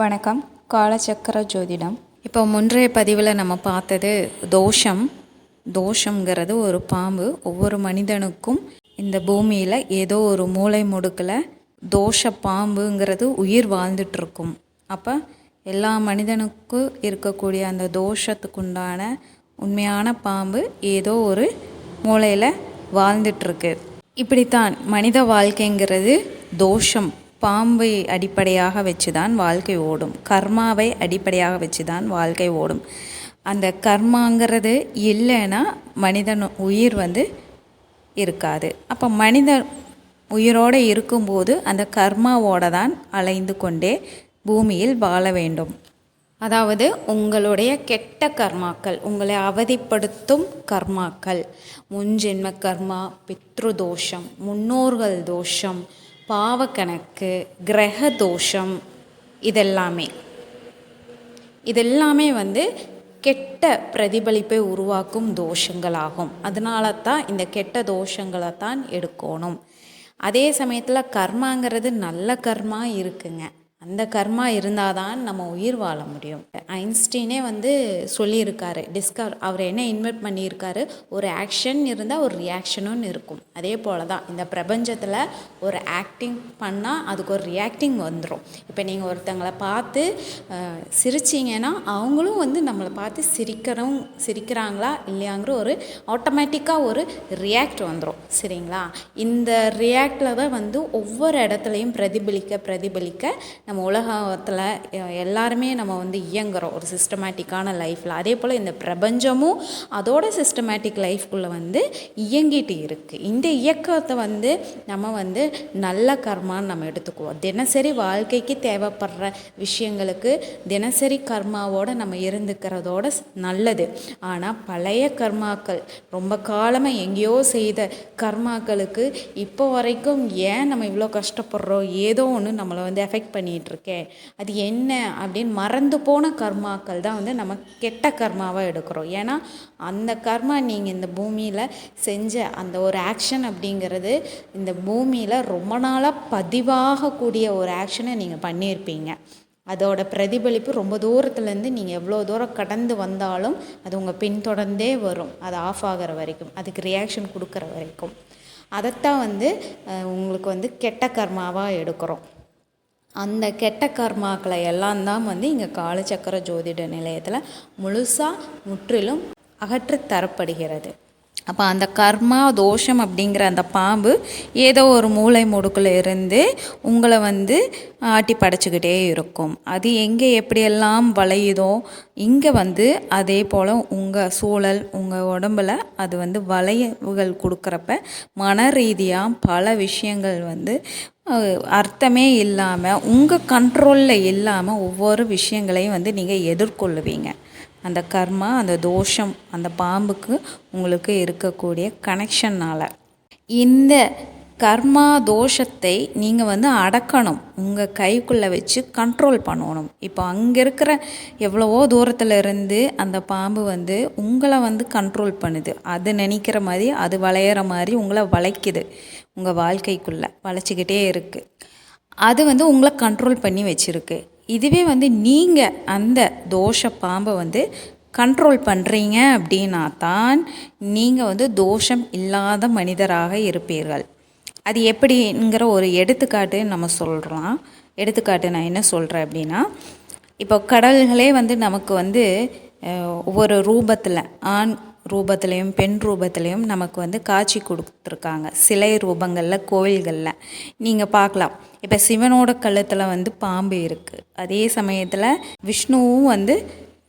வணக்கம். காலச்சக்கர ஜோதிடம். இப்போ முன்றைய பதிவில் நம்ம பார்த்தது தோஷம். தோஷங்கிறது ஒரு பாம்பு. ஒவ்வொரு மனிதனுக்கும் இந்த பூமியில் ஏதோ ஒரு மூளை முடுக்கில் தோஷ பாம்புங்கிறது உயிர் வாழ்ந்துட்டுருக்கும். அப்போ எல்லா மனிதனுக்கும் இருக்கக்கூடிய அந்த தோஷத்துக்குண்டான உண்மையான பாம்பு ஏதோ ஒரு மூளையில் வாழ்ந்துட்டுருக்கு. இப்படித்தான் மனித வாழ்க்கைங்கிறது தோஷம். பாம்பை அடிப்படையாக வச்சு தான் வாழ்க்கை ஓடும். கர்மாவை அடிப்படையாக வச்சு தான் வாழ்க்கை ஓடும். அந்த கர்மாங்கிறது இல்லைன்னா மனிதன் உயிர் வந்து இருக்காது. அப்போ மனிதன் உயிரோடு இருக்கும்போது அந்த கர்மாவோட தான் அலைந்து கொண்டே பூமியில் வாழ வேண்டும். அதாவது உங்களுடைய கெட்ட கர்மாக்கள் உங்களை அவதிப்படுத்தும் கர்மாக்கள் முன்ஜென்ம கர்மா பித்ரு தோஷம் முன்னோர்கள் தோஷம் பாவக்கணக்கு கிரக தோஷம் இதெல்லாமே. இதெல்லாமே வந்து கெட்ட பிரதிபலிப்பை உருவாக்கும் தோஷங்களாகும். அதனால தான் இந்த கெட்ட தோஷங்களை தான் எடுக்கணும். அதே சமயத்தில் கர்மாங்கிறது நல்ல கர்மா இருக்குங்க. அந்த கர்மா இருந்தால் தான் நம்ம உயிர் வாழ முடியும். ஐன்ஸ்டீனே வந்து சொல்லியிருக்காரு டிஸ்கவர் அவர் என்ன இன்வெர்ட் பண்ணியிருக்காரு ஒரு ஆக்ஷன் இருந்தால் ஒரு ரியாக்ஷனும் இருக்கும். அதே போல் தான் இந்த பிரபஞ்சத்தில் ஒரு ஆக்டிங் பண்ணால் அதுக்கு ஒரு ரியாக்டிங் வந்துடும் இப்போ நீங்கள் ஒருத்தங்களை பார்த்து சிரிச்சிங்கன்னா சிரிச்சீங்கன்னா அவங்களும் வந்து நம்மளை பார்த்து சிரிக்கிறோம் சிரிக்கிறாங்களா இல்லையாங்கிற ஒரு ஆட்டோமேட்டிக்காக ஒரு ரியாக்ட் வந்துடும் சரிங்களா? இந்த ரியாக்டில் தான் வந்து ஒவ்வொரு இடத்துலையும் பிரதிபலிக்க பிரதிபலிக்க நம்ம உலகத்தில் எல்லாருமே நம்ம வந்து இயங்குகிறோம் ஒரு சிஸ்டமேட்டிக்கான லைஃப்பில் அதே போல் இந்த பிரபஞ்சமும் அதோட சிஸ்டமேட்டிக் லைஃப்குள்ளே வந்து இயங்கிட்டு இருக்குது இந்த இயக்கத்தை வந்து நம்ம வந்து நல்ல கர்மான்னு நம்ம எடுத்துக்குவோம். தினசரி வாழ்க்கைக்கு தேவைப்படுற விஷயங்களுக்கு தினசரி கர்மாவோடு நம்ம இருந்துக்கிறதோட நல்லது. ஆனால் பழைய கர்மாக்கள் ரொம்ப காலமாக எங்கேயோ செய்த கர்மாக்களுக்கு இப்போ வரைக்கும் ஏன் நம்ம இவ்வளோ கஷ்டப்படுறோம்? ஏதோ ஒன்று நம்மளை வந்து எஃபெக்ட் பண்ணிகிட்டு இருக்கே அது என்ன அப்படின்னு மறந்து போன கர்மாக்கள் தான் வந்து நம்ம கெட்ட கர்மாவாக எடுக்கிறோம். ஏன்னா அந்த கர்மா நீங்கள் இந்த பூமியில் செஞ்ச அந்த ஒரு ஆக்ஷன் அப்படிங்கிறது இந்த பூமியில் ரொம்ப நாளாக பதிவாகக்கூடிய ஒரு ஆக்ஷனை நீங்கள் பண்ணியிருப்பீங்க. அதோட பிரதிபலிப்பு ரொம்ப தூரத்துலேருந்து நீங்கள் எவ்வளோ தூரம் கடந்து வந்தாலும் அது உங்கள் பின்தொடர்ந்தே வரும். அது ஆஃப் ஆகிற வரைக்கும் அதுக்கு ரியாக்ஷன் கொடுக்குற வரைக்கும். அதைத்தான் வந்து உங்களுக்கு வந்து கெட்ட கர்மாவாக எடுக்கிறோம். அந்த கெட்ட கர்மாக்களை எல்லாம் தான் வந்து இங்கே காலச்சக்கர ஜோதிட நிலையத்தில் முழுசாக முற்றிலும் அகற்றித் தரப்படுகிறது. அப்போ அந்த கர்மா தோஷம் அப்படிங்கிற அந்த பாம்பு ஏதோ ஒரு மூளை முடுக்கில் இருந்து உங்களை வந்து ஆட்டி படைச்சிக்கிட்டே இருக்கும். அது எங்கே எப்படியெல்லாம் வளையுதோ இங்கே வந்து அதே போல் உங்கள் சூழல் உங்கள் உடம்புல அது வந்து வளைவுகள் கொடுக்குறப்ப மன ரீதியாக பல விஷயங்கள் வந்து அர்த்தமே இல்லாமல் உங்கள் கண்ட்ரோலில் இல்லாமல் ஒவ்வொரு விஷயங்களையும் வந்து நீங்கள் எதிர்கொள்ளுவீங்க. அந்த கர்மா அந்த தோஷம் அந்த பாம்புக்கு உங்களுக்கு இருக்கக்கூடிய கனெக்ஷனால் இந்த கர்மா தோஷத்தை நீங்கள் வந்து அடக்கணும். உங்கள் கைக்குள்ளே வச்சு கண்ட்ரோல் பண்ணணும். இப்போ அங்கே இருக்கிற எவ்வளவோ தூரத்தில் இருந்து அந்த பாம்பு வந்து உங்களை வந்து கண்ட்ரோல் பண்ணுது. அது நினைக்கிற மாதிரி அது வளையிற மாதிரி உங்களை வளைக்குது. உங்கள் வாழ்க்கைக்குள்ளே வளைச்சிக்கிட்டே இருக்குது அது வந்து உங்களை கண்ட்ரோல் பண்ணி வச்சுருக்கு. இதுவே வந்து நீங்கள் அந்த தோஷ பாம்பை வந்து கண்ட்ரோல் பண்ணுறீங்க அப்படின்னா தான் நீங்கள் வந்து தோஷம் இல்லாத மனிதராக இருப்பீர்கள். அது எப்படிங்கிற ஒரு எடுத்துக்காட்டு நம்ம சொல்கிறோம் எடுத்துக்காட்டு நான் என்ன சொல்கிறேன் அப்படின்னா இப்போ கடல்களே வந்து நமக்கு வந்து ஒவ்வொரு ரூபத்தில் ஆண் ரூபத்துலேயும் பெண் ரூபத்துலேயும் நமக்கு வந்து காட்சி கொடுத்துருக்காங்க. சிலை ரூபங்களில் கோயில்களில் நீங்கள் பார்க்கலாம். இப்போ சிவனோட கழுத்தில் வந்து பாம்பு இருக்குது அதே சமயத்தில் விஷ்ணுவும் வந்து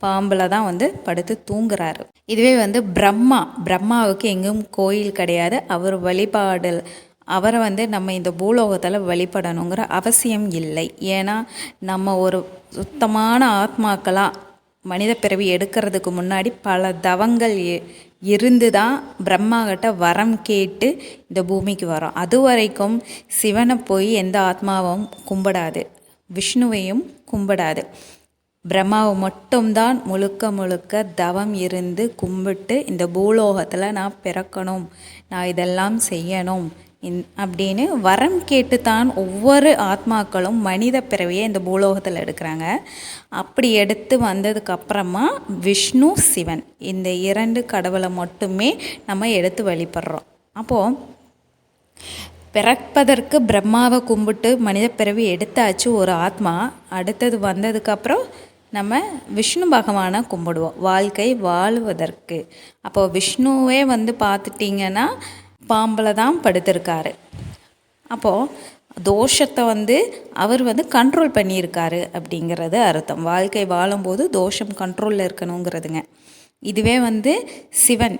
பாம்பில் தான் வந்து படுத்து தூங்குறாரு. இதுவே வந்து பிரம்மா. பிரம்மாவுக்கு எங்கும் கோயில் கிடையாது. அவர் வழிபாடு அவரை வந்து நம்ம இந்த பூலோகத்தில் வழிபடணுங்கிற அவசியம் இல்லை. ஏன்னா நம்ம ஒரு சுத்தமான ஆத்மாக்களாக மனித பிறவி எடுக்கிறதுக்கு முன்னாடி பல தவங்கள் இருந்து தான் பிரம்மா கிட்ட வரம் கேட்டு இந்த பூமிக்கு வரோம். அது வரைக்கும் சிவனை போய் எந்த ஆத்மாவும் கும்பிடாது விஷ்ணுவையும் கும்பிடாது. பிரம்மாவை மட்டும்தான் முழுக்க முழுக்க தவம் இருந்து கும்பிட்டு இந்த பூலோகத்தில் நான் பிறக்கணும் நான் இதெல்லாம் செய்யணும் அப்படின்னு வரம் கேட்டு தான் ஒவ்வொரு ஆத்மாக்களும் மனித பிறவியை இந்த பூலோகத்தில் எடுக்கிறாங்க. அப்படி எடுத்து வந்ததுக்கப்புறமா விஷ்ணு சிவன் இந்த இரண்டு கடவுளை மட்டுமே நம்ம எடுத்து வழிபடுறோம். அப்போது பிறப்பதற்கு பிரம்மாவை கும்பிட்டு மனித பிறவி எடுத்தாச்சு ஒரு ஆத்மா அடுத்தது வந்ததுக்கப்புறம் நம்ம விஷ்ணு பகவானை கும்பிடுவோம் வாழ்க்கை வாழ்வதற்கு. அப்போ விஷ்ணுவே வந்து பார்த்துட்டிங்கன்னா பாம்பில் தான் படுத்திருக்காரு. அப்போது தோஷத்தை வந்து அவர் வந்து கண்ட்ரோல் பண்ணியிருக்காரு அப்படிங்கிறது அர்த்தம். வாழ்க்கை வாழும்போது தோஷம் கண்ட்ரோலில் இருக்கணுங்கிறதுங்க. இதுவே வந்து சிவன்.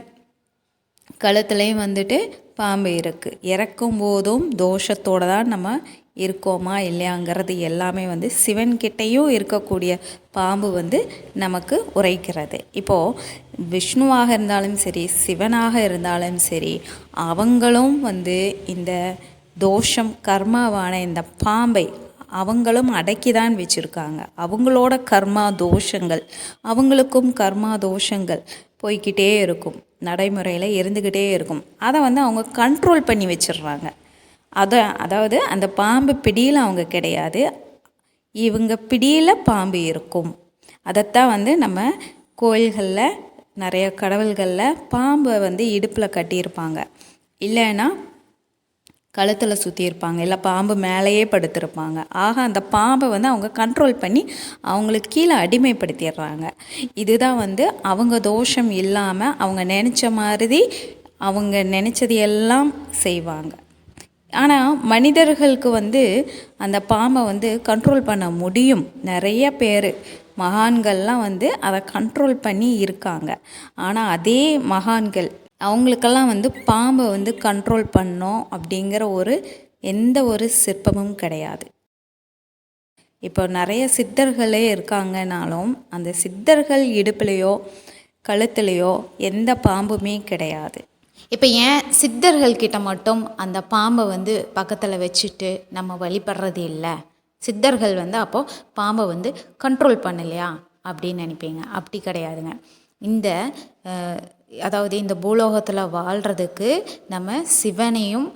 கழுத்துலேயும் வந்துட்டு பாம்பு இருக்குது இறக்கும் போதும் தோஷத்தோடு தான் நம்ம இருக்கோமா இல்லையாங்கிறது எல்லாமே வந்து சிவன்கிட்டையும் இருக்கக்கூடிய பாம்பு வந்து நமக்கு உரைக்கிறது. இப்போது விஷ்ணுவாக இருந்தாலும் சரி சிவனாக இருந்தாலும் சரி அவங்களும் வந்து இந்த தோஷம் கர்மாவான இந்த பாம்பை அவங்களும் அடக்கி தான் வச்சுருக்காங்க. அவங்களோட கர்மா தோஷங்கள் அவங்களுக்கும் கர்மா தோஷங்கள் போய்க்கிட்டே இருக்கும். நடைமுறையில் இருந்துக்கிட்டே இருக்கும். அதை வந்து அவங்க கண்ட்ரோல் பண்ணி வச்சிடுறாங்க. அதை அதாவது அந்த பாம்பு பிடியில் அவங்க கிடையாது. இவங்க பிடியில் பாம்பு இருக்கும். அதைத்தான் வந்து நம்ம கோயில்களில் நிறைய கடவுள்களில் பாம்பை வந்து இடுப்பில் கட்டியிருப்பாங்க. இல்லைன்னா கழுத்தில் சுற்றியிருப்பாங்க இல்லை பாம்பு மேலேயே படுத்திருப்பாங்க. ஆக அந்த பாம்பை வந்து அவங்க கண்ட்ரோல் பண்ணி அவங்களுக்கு கீழே அடிமைப்படுத்திடுறாங்க. இதுதான் வந்து அவங்க தோஷம் இல்லாமல் அவங்க நினச்ச மாதிரி அவங்க நினச்சது எல்லாம் செய்வாங்க. ஆனால் மனிதர்களுக்கு வந்து அந்த பாம்பை வந்து கண்ட்ரோல் பண்ண முடியும். நிறைய பேர் மகான்கள்லாம் வந்து அதை கண்ட்ரோல் பண்ணி இருக்காங்க. ஆனால் அதே மகான்கள் அவங்களுக்கெல்லாம் வந்து பாம்பை வந்து கண்ட்ரோல் பண்ணோம் அப்படிங்கிற ஒரு எந்த ஒரு சிற்பமும் கிடையாது. இப்போ நிறைய சித்தர்களே இருக்காங்கனாலும் அந்த சித்தர்கள் இடுப்புலையோ கழுத்துலையோ எந்த பாம்புமே கிடையாது. இப்போ ஏன் சித்தர்கள் கிட்ட மட்டும் அந்த பாம்பை வந்து பக்கத்தில் வச்சுட்டு நம்ம வழிபடுறது இல்லை? சித்தர்கள் வந்து அப்போது பாம்பை வந்து கண்ட்ரோல் பண்ணலையா அப்படின்னு நினைப்பீங்க. அப்படி கிடையாதுங்க. இந்த அதாவது இந்த பூலோகத்தில் வாழ்கிறதுக்கு நம்ம சிவனையும்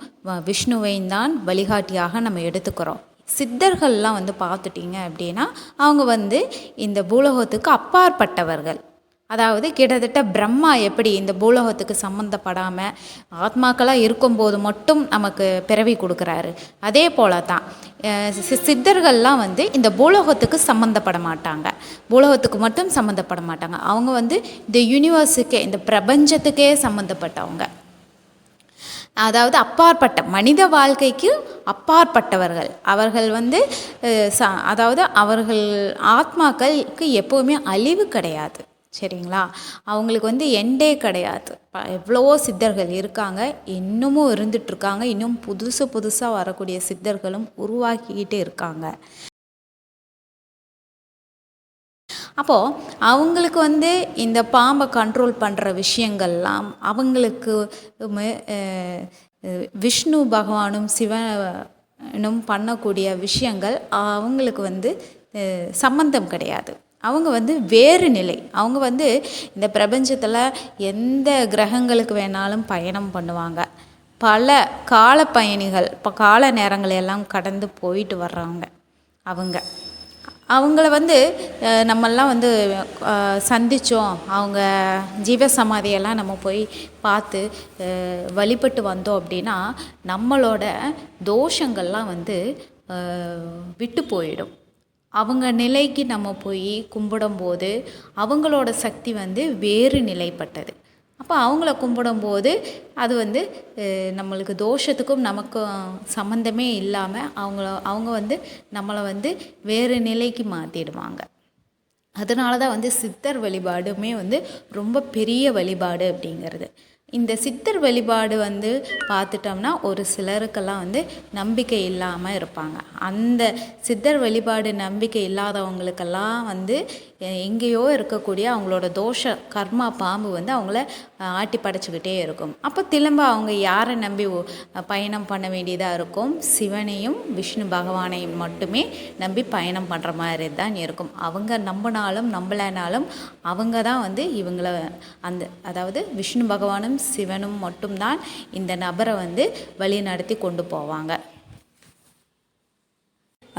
விஷ்ணுவையும் தான் வழிகாட்டியாக நம்ம எடுத்துக்கிறோம். சித்தர்கள்லாம் வந்து பார்த்துட்டிங்க அப்படின்னா அவங்க வந்து இந்த பூலோகத்துக்கு அப்பாற்பட்டவர்கள். அதாவது கிட்டத்தட்ட பிரம்மா எப்படி இந்த பூலோகத்துக்கு சம்மந்தப்படாமல் ஆத்மாக்களாக இருக்கும்போது மட்டும் நமக்கு பிறவி கொடுக்குறாரு. அதே போல தான் சித்தர்கள்லாம் வந்து இந்த பூலோகத்துக்கு சம்மந்தப்பட மாட்டாங்க. பூலோகத்துக்கு மட்டும் சம்மந்தப்பட மாட்டாங்க. அவங்க வந்து இந்த யூனிவர்ஸுக்கே இந்த பிரபஞ்சத்துக்கே சம்மந்தப்பட்டவங்க அதாவது அப்பாற்பட்ட மனித வாழ்க்கைக்கு அப்பாற்பட்டவர்கள். அவர்கள் வந்து ச அதாவது அவர்கள் ஆத்மாக்களுக்கு எப்போவுமே அழிவு கிடையாது. சரிங்களா? அவங்களுக்கு வந்து எண்டே கிடையாது. எவ்வளவோ சித்தர்கள் இருக்காங்க. இன்னமும் இருந்துகிட்ருக்காங்க இன்னும் புதுசு புதுசாக வரக்கூடிய சித்தர்களும் உருவாக்கிக்கிட்டு இருக்காங்க. அப்போது அவங்களுக்கு வந்து இந்த பாம்பை கண்ட்ரோல் பண்ணுற விஷயங்கள்லாம் அவங்களுக்கு விஷ்ணு பகவானும் சிவனும் பண்ணக்கூடிய விஷயங்கள் அவங்களுக்கு வந்து சம்மந்தம் சம்பந்தம் கிடையாது. அவங்க வந்து வேறு நிலை. அவங்க வந்து இந்த பிரபஞ்சத்தில் எந்த கிரகங்களுக்கு வேணாலும் பயணம் பண்ணுவாங்க. பல கால பயணிகள் இப்போ கால நேரங்களை எல்லாம் கடந்து போயிட்டு வர்றவங்க அவங்க. அவங்கள வந்து நம்மெல்லாம் வந்து சந்தித்தோம் அவங்க அவங்க ஜீவசமாதியெல்லாம் நம்ம போய் பார்த்து வழிபட்டு வந்தோம் அப்படின்னா நம்மளோட தோஷங்கள்லாம் வந்து விட்டு போயிடும். அவங்க நிலைக்கு நம்ம போய் கும்பிடும்போது அவங்களோட சக்தி வந்து வேறு நிலைப்பட்டது. அப்போ அவங்கள கும்பிடும்போது அது வந்து நம்மளுக்கு தோஷத்துக்கும் நமக்கும் சம்மந்தமே இல்லாமல் அவங்கள அவங்க வந்து நம்மளை வந்து வேறு நிலைக்கு மாற்றிடுவாங்க அதனால தான் வந்து சித்தர் வழிபாடுமே வந்து ரொம்ப பெரிய வழிபாடு அப்படிங்கிறது. இந்த சித்தர் வழிபாடு வந்து பார்த்துட்டோம்னா ஒரு சிலருக்கெல்லாம் வந்து நம்பிக்கை இல்லாமல் இருப்பாங்க. அந்த சித்தர் வழிபாடு நம்பிக்கை இல்லாதவங்களுக்கெல்லாம் வந்து எங்கேயோ இருக்கக்கூடிய அவங்களோட தோஷ கர்மா பாம்பு வந்து அவங்கள ஆட்டி படைச்சிக்கிட்டே இருக்கும். அப்போ திரும்ப அவங்க யாரை நம்பி பயணம் பண்ண வேண்டியதாக இருக்கும்? சிவனையும் விஷ்ணு பகவானையும் மட்டுமே நம்பி பயணம் பண்ணுற மாதிரி தான் இருக்கும். அவங்க நம்பினாலும் நம்பலைனாலும் அவங்க தான் வந்து இவங்கள அந்த அதாவது விஷ்ணு பகவானும் சிவனும் மட்டும்தான் இந்த நபரை வந்து வழி நடத்தி கொண்டு போவாங்க.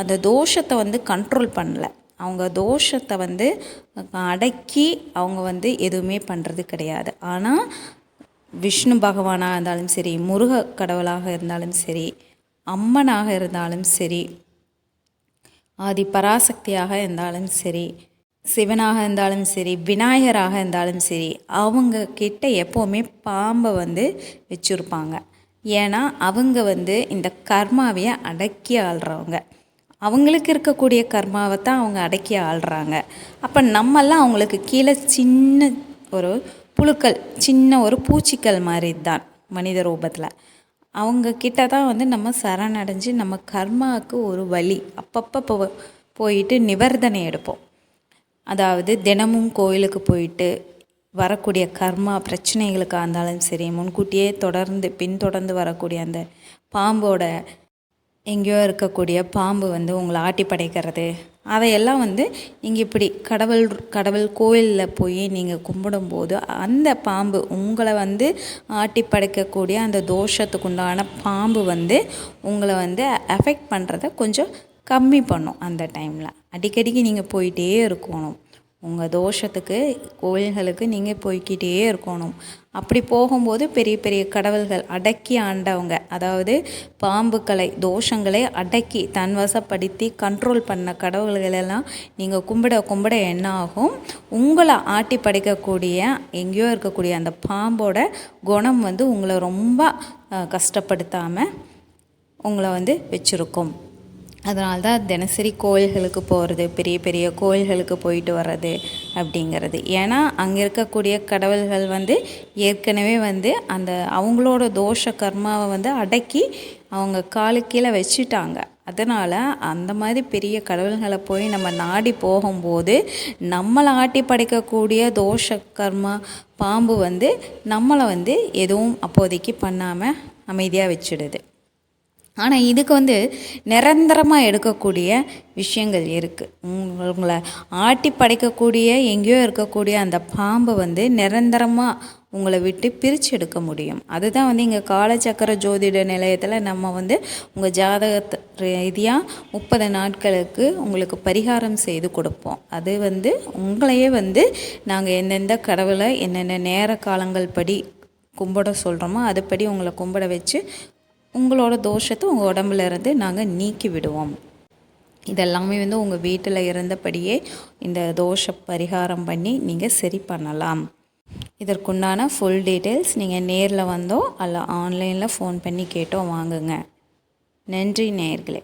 அந்த தோஷத்தை வந்து கண்ட்ரோல் பண்ணல. அவங்க தோஷத்தை வந்து அடக்கி அவங்க வந்து எதுவுமே பண்ணுறது கிடையாது. ஆனால் விஷ்ணு பகவானாக இருந்தாலும் சரி முருக கடவுளாக இருந்தாலும் சரி அம்மனாக இருந்தாலும் சரி ஆதி பராசக்தியாக இருந்தாலும் சரி சிவனாக இருந்தாலும் சரி விநாயகராக இருந்தாலும் சரி அவங்க கிட்ட எப்போவுமே பாம்பை வந்து வச்சுருப்பாங்க. ஏன்னா அவங்க வந்து இந்த கர்மாவையை அடக்கி ஆள்றவங்க. அவங்களுக்கு இருக்கக்கூடிய கர்மாவை தான் அவங்க அடக்கி ஆள்றாங்க. அப்போ நம்மெல்லாம் அவங்களுக்கு கீழே சின்ன ஒரு புழுக்கள் சின்ன ஒரு பூச்சிக்கள் மாதிரி தான் மனித ரூபத்தில். அவங்க கிட்ட தான் வந்து நம்ம சரணடைஞ்சு நம்ம கர்மாவுக்கு ஒரு வழி அப்பப்போ போ போயிட்டு நிவர்த்தனை எடுப்போம். அதாவது தினமும் கோயிலுக்கு போயிட்டு வரக்கூடிய கர்மா பிரச்சனைகளுக்காக இருந்தாலும் சரி முன்கூட்டியே தொடர்ந்து பின்தொடர்ந்து வரக்கூடிய அந்த பாம்போட எங்கேயோ இருக்கக்கூடிய பாம்பு வந்து உங்களை ஆட்டி படைக்கிறது. அதையெல்லாம் வந்து நீங்கள் இப்படி கடவுள் கடவுள் கோயிலில் போய் நீங்கள் கும்பிடும்போது அந்த பாம்பு உங்களை வந்து ஆட்டி படைக்கக்கூடிய அந்த தோஷத்துக்கு உண்டான பாம்பு வந்து உங்களை வந்து அஃபெக்ட் பண்ணுறத கொஞ்சம் கம்மி பண்ணும் அந்த டைமில் அடிக்கடிக்கு நீங்கள் போயிட்டே இருக்கணும். உங்கள் தோஷத்துக்கு கோயில்களுக்கு நீங்கள் போய்க்கிட்டே இருக்கணும். அப்படி போகும்போது பெரிய பெரிய கடவுள்கள் அடக்கி ஆண்டவங்க. அதாவது பாம்புக்களை தோஷங்களை அடக்கி தன்வசப்படுத்தி கண்ட்ரோல் பண்ண கடவுள்களெல்லாம் நீங்கள் கும்பிட கும்பிட என்ன ஆகும்? உங்களை ஆட்டி படைக்கக்கூடிய எங்கேயோ இருக்கக்கூடிய அந்த பாம்போட குணம் வந்து உங்களை ரொம்ப கஷ்டப்படுத்தாமல் உங்களை வந்து வச்சுருக்கும். அதனால தான் தினசரி கோயில்களுக்கு போகிறது பெரிய பெரிய கோயில்களுக்கு போயிட்டு வர்றது அப்படிங்கிறது. ஏன்னா அங்கே இருக்கக்கூடிய கடவுள்கள் வந்து ஏற்கனவே வந்து அந்த அவங்களோட தோஷ கர்மாவை வந்து அடக்கி அவங்க காலு கீழே வச்சுட்டாங்க. அதனால் அந்த மாதிரி பெரிய கடவுள்களை போய் நம்ம நாடி போகும்போது நம்மளை ஆட்டி படைக்கக்கூடிய தோஷ கர்மா பாம்பு வந்து நம்மளை வந்து எதுவும் அப்போதைக்கு பண்ணாமல் அமைதியாக வச்சுடுது. ஆனால் இதுக்கு வந்து நிரந்தரமாக எடுக்கக்கூடிய விஷயங்கள் இருக்குது உங்களை ஆட்டி படைக்கக்கூடிய எங்கேயோ இருக்கக்கூடிய அந்த பாம்பை வந்து நிரந்தரமாக உங்களை விட்டு பிரித்து எடுக்க முடியும். அதுதான் வந்து இங்கே காலச்சக்கர ஜோதிட நிலையத்தில் நம்ம வந்து உங்கள் ஜாதகத்தை ரீதியாக முப்பது நாட்களுக்கு உங்களுக்கு பரிகாரம் செய்து கொடுப்போம். அது வந்து உங்களையே வந்து நாங்கள் எந்தெந்த கடவுளை என்னென்ன நேர காலங்கள் படி கும்பிட சொல்கிறோமோ அதுபடி உங்களை கும்பிட வச்சு உங்களோட தோஷத்தை உங்கள் உடம்புலேருந்து நாங்கள் நீக்கி விடுவோம் இதெல்லாமே வந்து உங்கள் வீட்டில் இருந்தபடியே இந்த தோஷ பரிகாரம் பண்ணி நீங்கள் சரி பண்ணலாம். இதற்குண்டான ஃபுல் டீட்டெயில்ஸ் நீங்கள் நேரில் வந்தோ அல்ல ஆன்லைனில் ஃபோன் பண்ணி கேட்டோ வாங்குங்க. நன்றி நேயர்களே